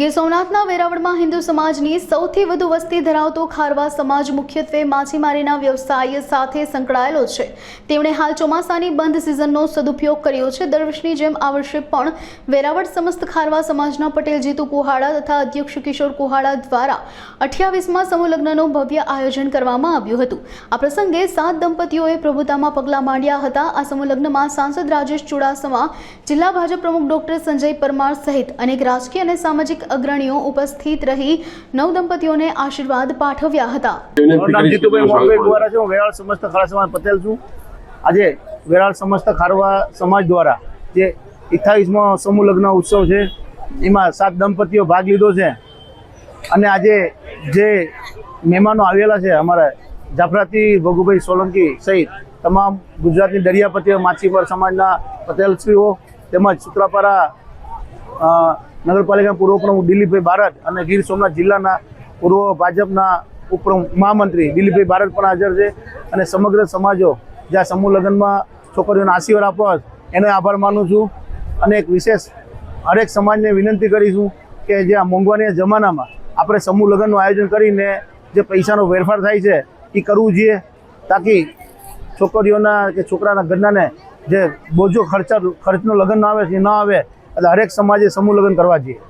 ગીર સોમનાથના વેરાવળમાં હિન્દુ સમાજની સૌથી વધુ વસ્તી ધરાવતો ખારવા સમાજ મુખ્યત્વે માછીમારીના વ્યવસાય સાથે સંકળાયેલો છે. તેમણે હાલ ચોમાસાની બંધ સિઝનનો સદુપયોગ કર્યો છે. દર વર્ષની જેમ આ વર્ષે પણ વેરાવળ સમસ્ત ખારવા સમાજના પટેલ જીતુ કુહાડા તથા અધ્યક્ષ કિશોર કુહાડા દ્વારા અઠ્યાવીસમાં સમૂહલગ્નનું ભવ્ય આયોજન કરવામાં આવ્યું હતું. આ પ્રસંગે સાત દંપતીઓએ પ્રભુતામાં પગલાં માંડ્યા હતા. આ સમૂહલગ્નમાં સાંસદ રાજેશ ચુડાસમા, જિલ્લા ભાજપ પ્રમુખ ડોક્ટર સંજય પરમાર સહિત અનેક રાજકીય અને સામાજિક અગ્રણીઓ ઉપસ્થિત રહી નવ દંપતીઓને આશીર્વાદ પાઠવ્યા હતા. હું વેરાળ સમસ્ત સમાજ પટેલ છું. આજે વેરાળ સમસ્ત ખારવા સમાજ દ્વારા જે અઠ્ઠાવીસમો સમૂહ લગ્ન ઉત્સવ છે એમાં સાત દંપતીઓ ભાગ લીધો છે. અને આજે જે મહેમાનો આવેલા છે અમારા જાફરાતી ભગુભાઈ સોલંકી સહિત તમામ ગુજરાતની દરિયાપતિઓ માછીમાર સમાજના પટેલશ્રીઓ તેમજ સુત્રાપારા નગરપાલિકાના પૂર્વ પ્રમુખ દિલીપભાઈ બારડ અને ગીર સોમનાથ જિલ્લાના પૂર્વ ભાજપના ઉપપ્રમુખ મહામંત્રી દિલીપભાઈ બારડ પણ હાજર છે અને સમગ્ર સમાજો જ્યાં સમૂહ લગ્નમાં છોકરીઓને આશીર્વાદ આપવા એનો આભાર માનું છું. અને એક વિશેષ હરેક સમાજને વિનંતી કરીશું કે જે આ મોંઘવારીના જમાનામાં આપણે સમૂહ લગ્નનું આયોજન કરીને જે પૈસાનો વેરફાર થાય છે એ કરવું જોઈએ તાકી છોકરીઓના કે છોકરાના ઘરનાને જે બોજો ખર્ચા ખર્ચનો લગ્ન આવે છે ન આવે એટલે હરેક સમાજે સમૂહ લગ્ન કરવા જોઈએ.